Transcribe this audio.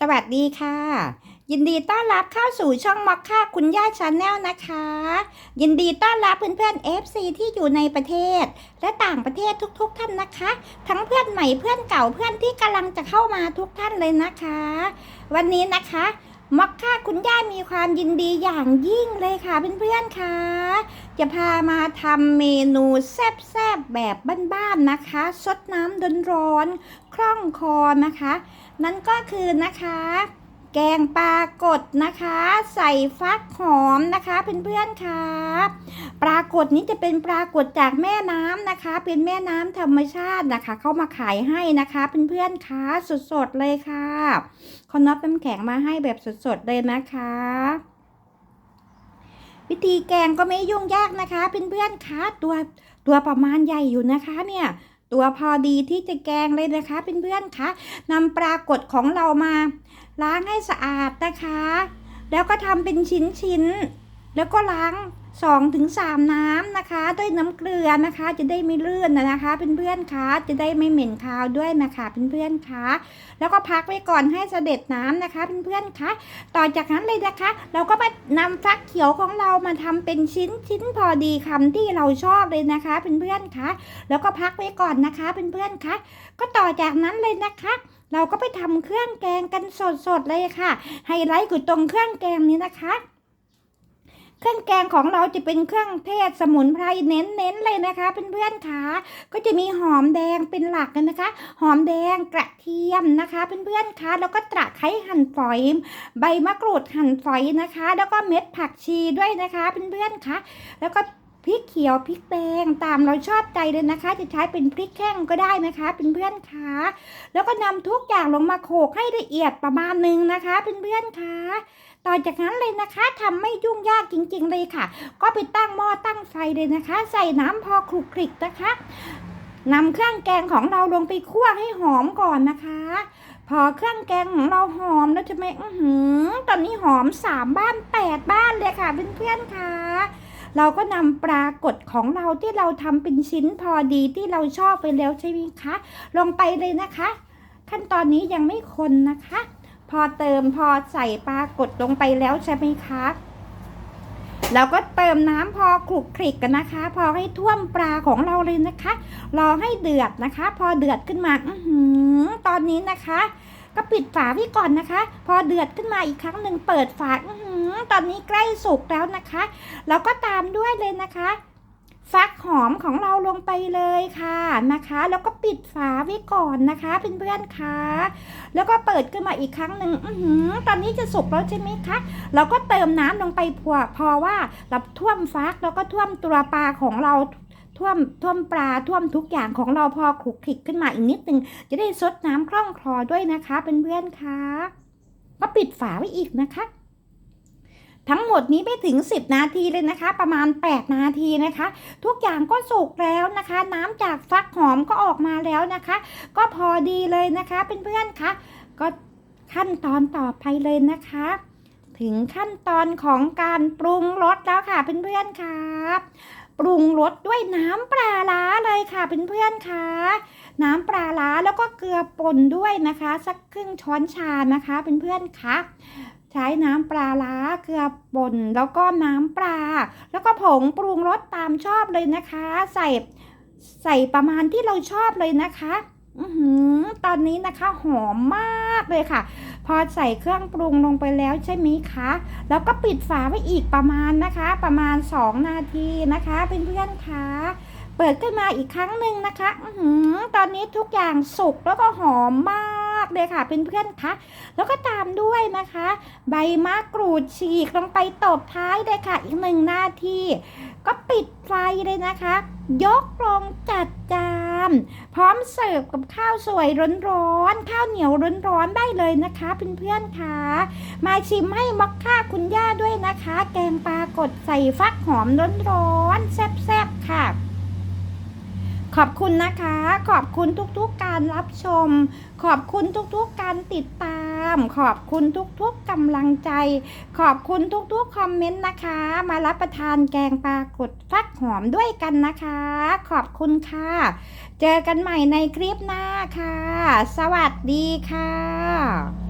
สวัสดีค่ะ ยินดีต้อนรับเข้าสู่ช่องมอคค่าคุณย่าชาแนลนะคะ ยินดีต้อนรับเพื่อนๆ FC ที่อยู่ในประเทศ และต่างประเทศทุกๆ ท่านนะคะ ทั้งเพื่อนใหม่เพื่อนเก่าเพื่อนที่กำลังจะเข้ามาทุกท่านเลยนะคะ วันนี้นะคะ มอกค่าคุณย่ามีความยินดีอย่างยิ่งเลยค่ะเพื่อนๆค่ะ จะพามาทำเมนูแซ่บๆแบบบ้านๆนะคะ ซดน้ำร้อนๆคล่องคอนะคะ นั่นก็คือนะคะ แกงปลากดนะคะ ใส่ฟักหอมนะคะเพื่อนๆค่ะปลากดนี้จะเป็นปลากดจากแม่น้ำนะคะ เป็นแม่น้ำธรรมชาตินะคะ เข้ามาขายให้นะคะเพื่อนๆค่ะสดๆเลยค่ะเขานับน้ำแข็งมาให้แบบสดๆเลยนะคะวิธีแกงก็ไม่ยุ่งยากนะคะเพื่อนๆค่ะตัวตัวประมาณใหญ่อยู่นะคะเนี่ย ตัวพอดีที่จะแกงเลยนะคะเพื่อนๆคะนำปลากดของเรามาล้างให้สะอาดนะคะ แล้วก็ทำเป็นชิ้นๆแล้วก็ล้าง 2-3ถึงน้ำนะคะ ด้วยน้ำเกลือนะคะ จะได้ไม่เลื่อนนะคะเพื่อนๆคะจะได้ไม่เหม็นคาวด้วยนะคะเพื่อนๆคะแล้วก็พักไว้ก่อนให้เสด็จน้ำนะคะเพื่อนๆคะต่อจากนั้นเลยนะคะ เราก็มานำฟักเขียวของเรามาทำเป็นชิ้นชิ้นพอดีคำที่เราชอบเลยนะคะเพื่อนๆคะแล้วก็พักไว้ก่อนนะคะเพื่อนๆคะก็ต่อจากนั้นเลยนะคะเราก็ไปทำเครื่องแกงกันสดๆเลยค่ะ ไฮไลท์คือตรงเครื่องแกงนี้นะคะ เครื่องแกงของเราจะเป็นเครื่องเทศสมุนไพรเน้นๆเลยนะคะเพื่อนๆค่ะก็จะมีหอมแดงเป็นหลักกันนะคะ หอมแดงกระเทียมนะคะเพื่อนๆค่ะแล้วก็ตะไคร้หั่นฝอย ใบมะกรูดหั่นฝอยนะคะ แล้วก็เม็ดผักชีด้วยนะคะเพื่อนๆค่ะแล้วก็พริกเขียวพริกแดงตามเราชอบใจเลยนะคะ จะใช้เป็นพริกแห้งก็ได้นะคะเพื่อนๆค่ะแล้วก็นำทุกอย่างลงมาโขลกให้ละเอียดประมาณหนึ่งนะคะเพื่อนๆค่ะ ต่อจากนั้นเลยนะคะทำไม่ยุ่งยากจริง ๆ เลยค่ะ ก็ไปตั้งหม้อตั้งไฟเลยนะคะ ใส่น้ำพอคลุกคลิกนะคะนำเครื่องแกงของเราลงไปคั่วให้หอมก่อนนะคะ พอเครื่องแกงของเราหอมแล้วจะไหมอือหือ ตอนนี้หอมสามบ้านแปดบ้านเลยค่ะเพื่อนๆค่ะเราก็นำปลากดของเราที่เราทำเป็นชิ้นพอดีที่เราชอบไปแล้วใช่ไหมคะ ลงไปเลยนะคะ ขั้นตอนนี้ยังไม่คนนะคะ อเติมพอใส่ปลากดลงไปแล้วใช่ไหมคะเราก็เติมน้ำพอคลุกคลิกกันนะคะ พอให้ท่วมปลาของเราเลยนะคะ รอให้เดือดนะคะ พอเดือดขึ้นมาอือตอนนี้นะคะ ก็ปิดฝาไว้ก่อนนะคะ พอเดือดขึ้นมาอีกครั้งหนึ่งเปิดฝาอือตอนนี้ใกล้สุกแล้วนะคะ แล้วก็ตามด้วยเลยนะคะ ฟักหอมของเราลงไปเลยค่ะนะคะ แล้วก็ปิดฝาไว้ก่อนนะคะเพื่อนๆคะแล้วก็เปิดขึ้นมาอีกครั้งหนึ่งอือหือตอนนี้จะสุกแล้วใช่ไหมคะเราก็เติมน้ำลงไปพอพอว่าเราท่วมฟักแล้วก็ท่วมตัวปลาของเราท่วมท่วมปลาท่วมทุกอย่างของเราพอคลุกคลิกขึ้นมาอีกนิดนึงจะได้ซดน้ำคล่องคลอด้วยนะคะเพื่อนๆคะก็ปิดฝาไว้อีกนะคะ ทั้งหมดนี้ไม่ถึง 10 นาทีเลยนะคะ ประมาณ 8 นาทีนะคะ ทุกอย่างก็สุกแล้วนะคะ น้ำจากฟักหอมก็ออกมาแล้วนะคะ ก็พอดีเลยนะคะเพื่อนๆคะก็ขั้นตอนต่อไปเลยนะคะ ถึงขั้นตอนของการปรุงรสแล้วค่ะเพื่อนๆคะปรุงรสด้วยน้ำปลาล้าเลยค่ะเพื่อนๆคะน้ำปลาล้าแล้วก็เกลือป่นด้วยนะคะ สักครึ่งช้อนชานะคะเพื่อนๆคะ ใช้น้ำปลาล้าเกลือป่นแล้วก็น้ำปลา แล้วก็ผงปรุงรสตามชอบเลยนะคะ ใส่ใส่ประมาณที่เราชอบเลยนะคะอือหือตอนนี้นะคะหอมมากเลยค่ะ พอใส่เครื่องปรุงลงไปแล้วใช่ไหมคะ แล้วก็ปิดฝาไว้อีกประมาณนะคะ ประมาณ 2 นาทีนะคะเพื่อนๆคะเปิดขึ้นมาอีกครั้งหนึ่งนะคะ อือหือตอนนี้ทุกอย่างสุกแล้วก็หอมมาก เลยค่ะเพื่อนๆคะแล้วก็ตามด้วยนะคะ ใบมะกรูดฉีกลงไปตบท้ายเลยค่ะ อีกหนึ่งหน้าที่ ก็ปิดไฟเลยนะคะ ยกลงจัดจาน พร้อมเสิร์ฟกับข้าวสวยร้อนๆข้าวเหนียวร้อนๆได้เลยนะคะเพื่อนๆค่ะมาชิมให้มักค่าคุณย่าด้วยนะคะ แกงปลากดใส่ฟักหอมร้อนๆแซ่บๆค่ะ ขอบคุณนะคะ ขอบคุณทุกๆการรับชม ขอบคุณทุกๆการติดตาม ขอบคุณทุกๆกำลังใจ ขอบคุณทุกๆคอมเมนต์นะคะ มารับประทานแกงปลากดฟักหอมด้วยกันนะคะ ขอบคุณค่ะ เจอกันใหม่ในคลิปหน้าค่ะ สวัสดีค่ะ